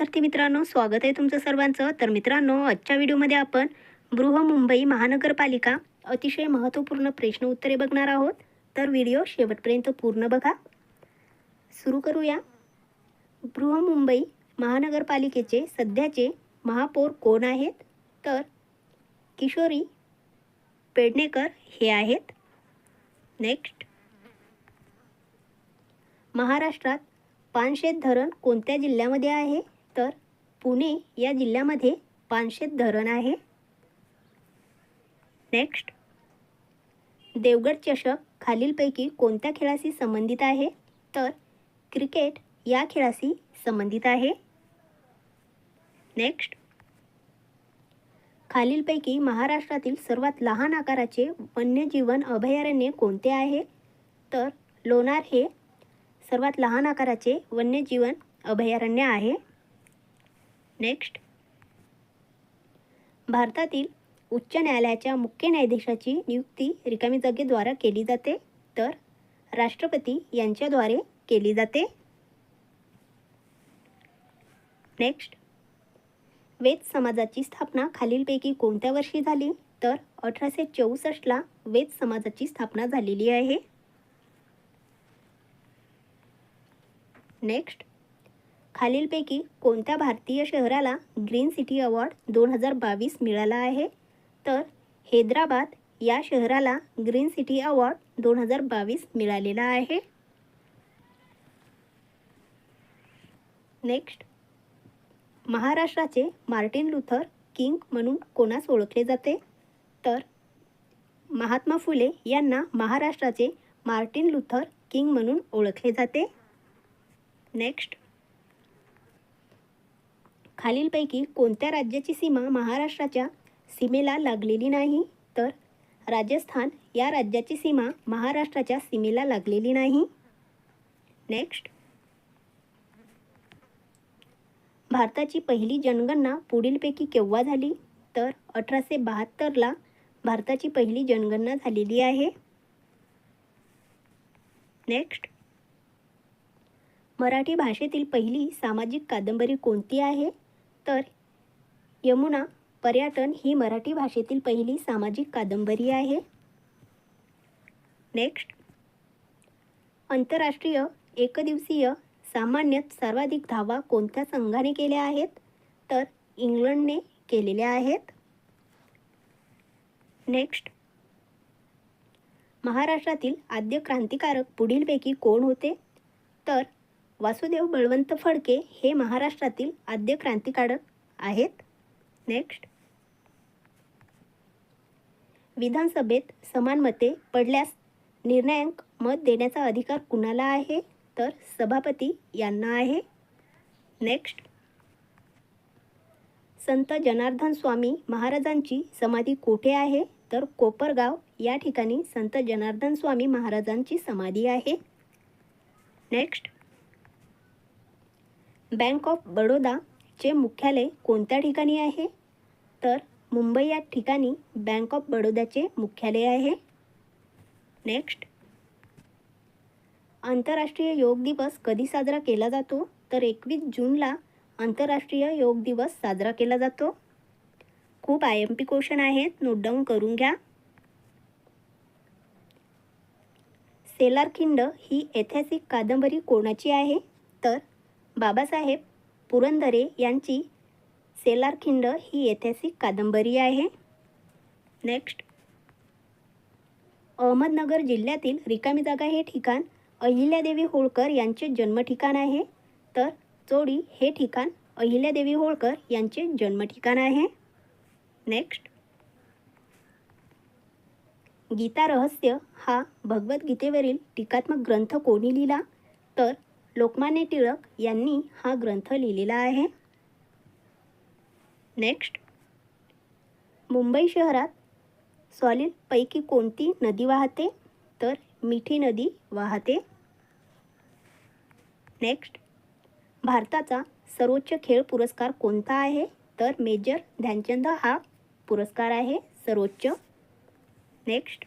विद्यार्थी मित्रांनो स्वागत आहे तुमचं सर्वांचं. तर मित्रांनो आजच्या व्हिडिओमध्ये आपण बृहमुंबई महानगरपालिका अतिशय महत्त्वपूर्ण प्रश्न उत्तरे बघणार आहोत. तर व्हिडिओ शेवटपर्यंत पूर्ण बघा. सुरू करूया. बृहमुंबई महानगरपालिकेचे सध्याचे महापौर कोण आहेत? तर किशोरी पेडणेकर हे आहेत. नेक्स्ट महाराष्ट्रात पानशेत धरण कोणत्या जिल्ह्यामध्ये आहे? तर पुणे या जिल्ह्यामध्ये पानशेत धरण आहे. नेक्स्ट देवगड चषक खालीलपैकी कोणत्या खेळाशी संबंधित आहे? तर क्रिकेट या खेळाशी संबंधित आहे. नेक्स्ट खालीलपैकी महाराष्ट्रातील सर्वात लहान आकाराचे वन्यजीवन अभयारण्य कोणते आहे? तर लोणार हे सर्वात लहान आकाराचे वन्यजीवन अभयारण्य आहे. नेक्स्ट भारतातील उच्च न्यायालयाच्या मुख्य न्यायाधीशाची नियुक्ती रिकामी जागेद्वारा केली जाते तर राष्ट्रपती यांच्याद्वारे केली जाते. नेक्स्ट वेद समाजाची स्थापना खालीलपैकी कोणत्या वर्षी झाली? तर अठराशे चौसष्टला वेद समाजाची स्थापना झालेली आहे. नेक्स्ट खालीलपैकी कोणत्या भारतीय शहराला ग्रीन सिटी अवॉर्ड दोन हजार बावीस मिळाला आहे? तर हैदराबाद या शहराला ग्रीन सिटी अवॉर्ड दोन हजार बावीस मिळालेला आहे. नेक्स्ट. महाराष्ट्राचे मार्टिन लुथर किंग म्हणून कोणास ओळखले जाते? तर महात्मा फुले यांना महाराष्ट्राचे मार्टिन लुथर किंग म्हणून ओळखले जाते. नेक्स्ट. खालीलपैकी कोणत्या राज्याची सीमा महाराष्ट्राच्या सीमेला लागलेली नाही? तर राजस्थान या राज्याची सीमा महाराष्ट्राच्या सीमेला लागलेली नाही. नेक्स्ट भारताची पहिली जनगणना पुढीलपैकी केव्हा झाली? तर अठराशे बहात्तरला भारताची पहिली जनगणना झालेली आहे. नेक्स्ट मराठी भाषेतील पहिली सामाजिक कादंबरी कोणती आहे? तर यमुना पर्यटन ही मराठी भाषेतील पहिली सामाजिक कादंबरी आहे. नेक्स्ट आंतरराष्ट्रीय एकदिवसीय सामान्यतः सर्वाधिक धावा कोणत्या संघाने केल्या आहेत? तर इंग्लंडने केलेल्या आहेत. नेक्स्ट महाराष्ट्रातील आद्य क्रांतिकारक पुढीलपैकी कोण होते? तर वासुदेव बळवंत फडके हे महाराष्ट्रातील आद्य क्रांतिकारक आहेत. नेक्स्ट विधानसभेत समान मते पडल्यास निर्णायक मत देण्याचा अधिकार कुणाला आहे? तर सभापती यांना आहे. नेक्स्ट संत जनार्दन स्वामी महाराजांची समाधी कोठे आहे? तर कोपरगाव या ठिकाणी संत जनार्दन स्वामी महाराजांची समाधी आहे. नेक्स्ट बँक ऑफ बडोदाचे मुख्यालय कोणत्या ठिकाणी आहे? तर मुंबई या ठिकाणी बँक ऑफ बडोदाचे मुख्यालय आहे. नेक्स्ट. आंतरराष्ट्रीय योग दिवस कधी साजरा केला जातो? तर एकवीस जूनला आंतरराष्ट्रीय योग दिवस साजरा केला जातो. खूप आय एम पी क्वेश्चन आहेत नोट डाऊन करून घ्या. सेलारखिंड ही ऐतिहासिक कादंबरी कोणाची आहे? तर बाबासाहेब पुरंदरे यांची सेलारखिंड ही ऐतिहासिक कादंबरी आहे. नेक्स्ट अहमदनगर जिल्ह्यातील रिकामी जागा हे ठिकाण अहिल्यादेवी होळकर यांचे जन्मठिकाण आहे. तर चोडी हे ठिकाण अहिल्यादेवी होळकर यांचे जन्मठिकाण आहे. नेक्स्ट गीता रहस्य हा भगवद्गीतेवरील टीकात्मक ग्रंथ कोणी लिहिला? तर लोकमान्य टिळक यांनी हा ग्रंथ लिहिलेला आहे. नेक्स्ट मुंबई शहरात सॉलिडपैकी कोणती नदी वाहते? तर मिठी नदी वाहते. नेक्स्ट भारताचा सर्वोच्च खेळ पुरस्कार कोणता आहे? तर मेजर ध्यानचंद हा पुरस्कार आहे सर्वोच्च. नेक्स्ट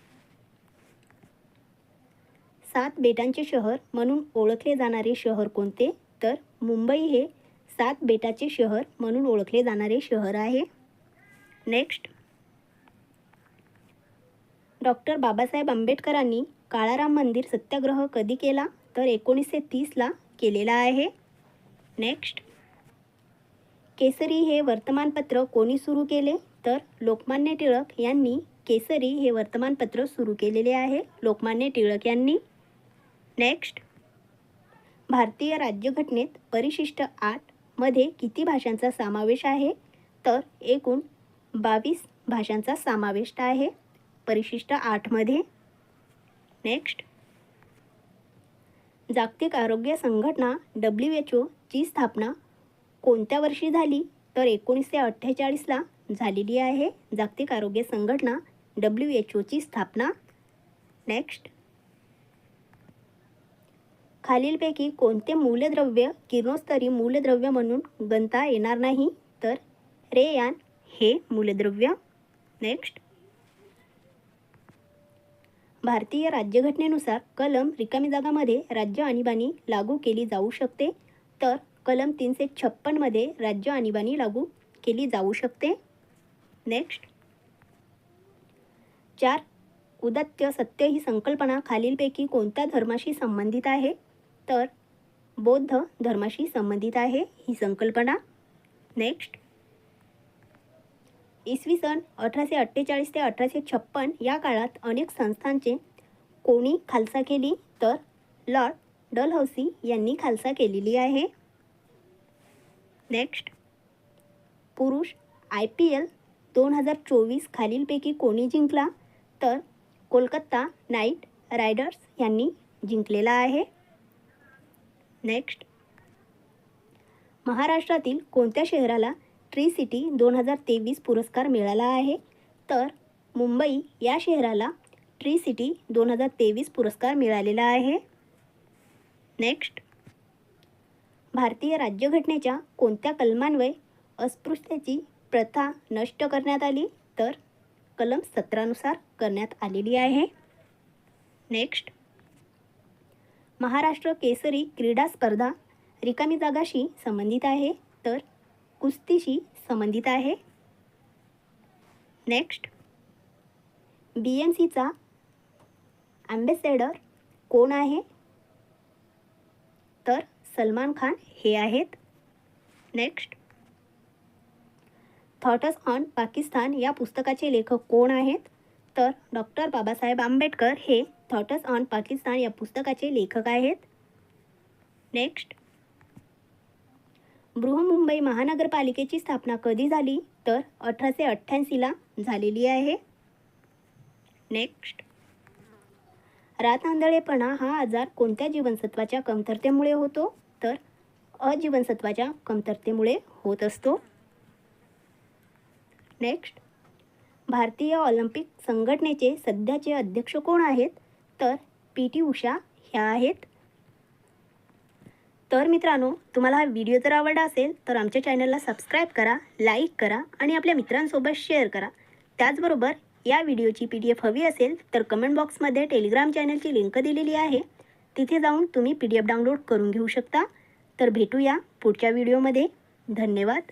सात बेटांचे शहर म्हणून ओळखले जाणारे शहर कोणते? तर मुंबई हे सात बेटाचे शहर म्हणून ओळखले जाणारे शहर आहे. नेक्स्ट डॉक्टर बाबासाहेब आंबेडकरांनी काळाराम मंदिर सत्याग्रह कधी केला? तर एकोणीसशे तीसला केलेला आहे. नेक्स्ट केसरी हे वर्तमानपत्र कोणी सुरू केले? तर लोकमान्य टिळक यांनी केसरी हे वर्तमानपत्र सुरू केलेले आहे. लोकमान्य टिळक यांनी. नेक्स्ट भारतीय राज्यघटनेत परिशिष्ट आठमध्ये किती भाषांचा समावेश आहे? तर एकूण बावीस भाषांचा समावेश आहे. परिशिष्ट आठमध्ये नेक्स्ट जागतिक आरोग्य संघटना डब्ल्यू एच ओची स्थापना कोणत्या वर्षी झाली? तर एकोणीसशे अठ्ठेचाळीसला झालेली आहे. जागतिक आरोग्य संघटना डब्ल्यू एच ओची स्थापना. नेक्स्ट खालीलपैकी कोणते मूलद्रव्य किरणोस्तरी मूलद्रव्य म्हणून गणता येणार नाही? तर रेयान हे मूलद्रव्य. नेक्स्ट भारतीय राज्यघटनेनुसार कलम रिकामी जागामध्ये राज्य आणीबाणी लागू केली जाऊ शकते. तर कलम तीनशे छप्पनमध्ये राज्य आणीबाणी लागू केली जाऊ शकते. नेक्स्ट चार. उदात्य सत्य ही संकल्पना खालीलपैकी कोणत्या धर्माशी संबंधित आहे? तर बौद्ध धर्माशी संबंधित आहे ही संकल्पना. नेक्स्ट इसवी सन अठराशे अठ्ठेचाळीस ते अठराशे छप्पन या काळात अनेक संस्थांचे कोणी खालसा केली तर लॉर्ड डलहौसी यांनी खालसा केलेली आहे. नेक्स्ट पुरुष आय पी एल दोन हजार चोवीस खालीलपैकी कोणी जिंकला तर कोलकाता नाईट रायडर्स यांनी जिंकलेला आहे. नेक्स्ट महाराष्ट्रातील कोणत्या शहराला ट्री सिटी दोन हजार तेवीस पुरस्कार मिळाला आहे? तर मुंबई या शहराला ट्री सिटी दोन हजार तेवीस पुरस्कार मिळालेला आहे. नेक्स्ट भारतीय राज्यघटनेच्या कोणत्या कलमान्वये अस्पृश्यतेची प्रथा नष्ट करण्यात आली? तर कलम सतरानुसार करण्यात आलेली आहे. नेक्स्ट महाराष्ट्र केसरी क्रीडा स्पर्धा रिकामी जागाशी संबंधित आहे. तर कुस्तीशी संबंधित आहे. नेक्स्ट बी एम सीचा ॲम्बेसेडर कोण आहे? तर सलमान खान हे आहेत. नेक्स्ट थॉटस ऑन पाकिस्तान या पुस्तकाचे लेखक कोण आहेत? तर डॉक्टर बाबासाहेब आंबेडकर हे थॉटस ऑन पाकिस्तान या पुस्तकाचे लेखक आहेत. नेक्स्ट बृहमुंबई महानगरपालिकेची स्थापना कधी झाली? तर अठराशे अठ्ठ्याऐंशीला झालेली आहे. नेक्स्ट रातांदळेपणा हा आजार कोणत्या जीवनसत्वाच्या कमतरतेमुळे होतो? तर अजीवनसत्वाच्या कमतरतेमुळे होत असतो. नेक्स्ट भारतीय ऑलिम्पिक संघटनेचे सध्याचे अध्यक्ष कोण आहेत? तर पी टी उषा ह्या आहेत. तर मित्रांनो तुम्हाला हा व्हिडिओ जर आवडला असेल तर आमच्या चॅनलला सबस्क्राईब करा लाईक करा आणि आपल्या मित्रांसोबत शेअर करा. त्याचबरोबर या व्हिडिओची पी डी एफ हवी असेल तर कमेंट बॉक्समध्ये टेलिग्राम चॅनलची लिंक दिलेली आहे. तिथे जाऊन तुम्ही पी डी एफ डाउनलोड करून घेऊ शकता. तर भेटूया पुढच्या व्हिडिओमध्ये. धन्यवाद.